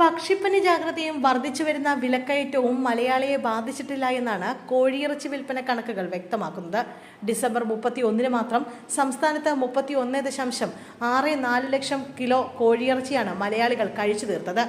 പക്ഷിപ്പനി ജാഗ്രതയും വർദ്ധിച്ചു വരുന്ന വിലക്കയറ്റവും മലയാളിയെ ബാധിച്ചിട്ടില്ല എന്നാണ് കോഴിയിറച്ചി വിൽപ്പന കണക്കുകൾ വ്യക്തമാക്കുന്നത്. ഡിസംബർ മുപ്പത്തി ഒന്നിന് മാത്രം സംസ്ഥാനത്ത് മുപ്പത്തി ഒന്ന് ദശാംശം ആറ് നാല് ലക്ഷം കിലോ കോഴിയിറച്ചിയാണ് മലയാളികൾ കഴിച്ചു തീർത്തത്.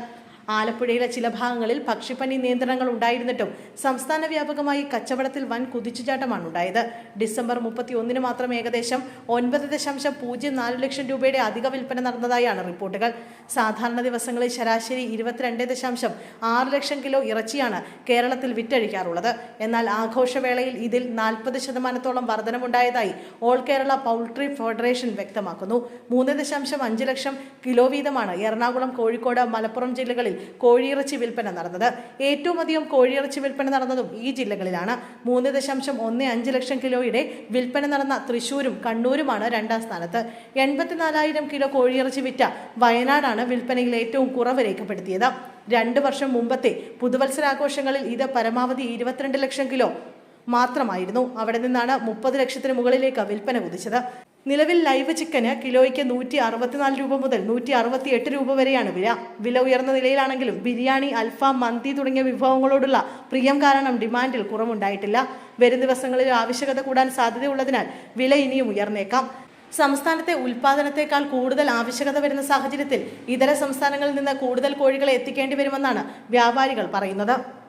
ആലപ്പുഴയിലെ ചില ഭാഗങ്ങളിൽ പക്ഷിപ്പനി നിയന്ത്രണങ്ങൾ ഉണ്ടായിരുന്നിട്ടും സംസ്ഥാന വ്യാപകമായി കച്ചവടത്തിൽ വൻ കുതിച്ചുചാട്ടമാണ് ഉണ്ടായത്. ഡിസംബർ മുപ്പത്തി ഒന്നിന് മാത്രം ഏകദേശം ഒൻപത് ദശാംശം പൂജ്യം നാല് ലക്ഷം രൂപയുടെ അധിക വിൽപ്പന നടന്നതായാണ് റിപ്പോർട്ടുകൾ. സാധാരണ ദിവസങ്ങളിൽ ശരാശരി ഇരുപത്തിരണ്ട് ദശാംശം ആറ് ലക്ഷം കിലോ ഇറച്ചിയാണ് കേരളത്തിൽ വിറ്റഴിക്കാറുള്ളത്. എന്നാൽ ആഘോഷവേളയിൽ ഇതിൽ നാൽപ്പത് ശതമാനത്തോളം വർധനമുണ്ടായതായി ഓൾ കേരള പൗൾട്രി ഫെഡറേഷൻ വ്യക്തമാക്കുന്നു. മൂന്ന് ദശാംശം അഞ്ച് ലക്ഷം കിലോ വീതമാണ് എറണാകുളം കോഴിക്കോട് മലപ്പുറം ജില്ലകളിൽ കോഴിയിറച്ചി വിൽപ്പന നടന്നത്. ഏറ്റവും അധികം കോഴിയിറച്ചി വിൽപ്പന നടന്നതും ഈ ജില്ലകളിലാണ്. മൂന്ന് ദശാംശം ഒന്ന് അഞ്ച് ലക്ഷം കിലോയുടെ വിൽപ്പന നടന്ന തൃശൂരും കണ്ണൂരുമാണ് രണ്ടാം സ്ഥാനത്ത്. എൺപത്തിനാലായിരം കിലോ കോഴിയിറച്ചി വിറ്റ വയനാടാണ് വിൽപ്പനയിൽ ഏറ്റവും കുറവ് രേഖപ്പെടുത്തിയത്. രണ്ട് വർഷം മുമ്പത്തെ പുതുവത്സരാഘോഷങ്ങളിൽ ഇത് പരമാവധി ഇരുപത്തിരണ്ട് ലക്ഷം കിലോ മാത്രമായിരുന്നു. അവിടെ നിന്നാണ് മുപ്പത് ലക്ഷത്തിന് മുകളിലേക്ക് വിൽപ്പന കുതിച്ചത്. നിലവിൽ ലൈവ് ചിക്കന് കിലോയ്ക്ക് നൂറ്റി അറുപത്തിനാല് രൂപ മുതൽ നൂറ്റി അറുപത്തി എട്ട് രൂപ വരെയാണ് വില. വില ഉയർന്ന നിലയിലാണെങ്കിലും ബിരിയാണി അൽഫാം മന്തി തുടങ്ങിയ വിഭവങ്ങളോടുള്ള പ്രിയം കാരണം ഡിമാൻഡിൽ കുറവുണ്ടായിട്ടില്ല. വരും ദിവസങ്ങളിൽ ആവശ്യകത കൂടാൻ സാധ്യതയുള്ളതിനാൽ വില ഇനിയും ഉയർന്നേക്കാം. സംസ്ഥാനത്തെ ഉൽപാദനത്തെക്കാൾ കൂടുതൽ ആവശ്യകത വരുന്ന സാഹചര്യത്തിൽ ഇതര സംസ്ഥാനങ്ങളിൽ നിന്ന് കൂടുതൽ കോഴികളെ എത്തിക്കേണ്ടി വരുമെന്നാണ് വ്യാപാരികൾ പറയുന്നത്.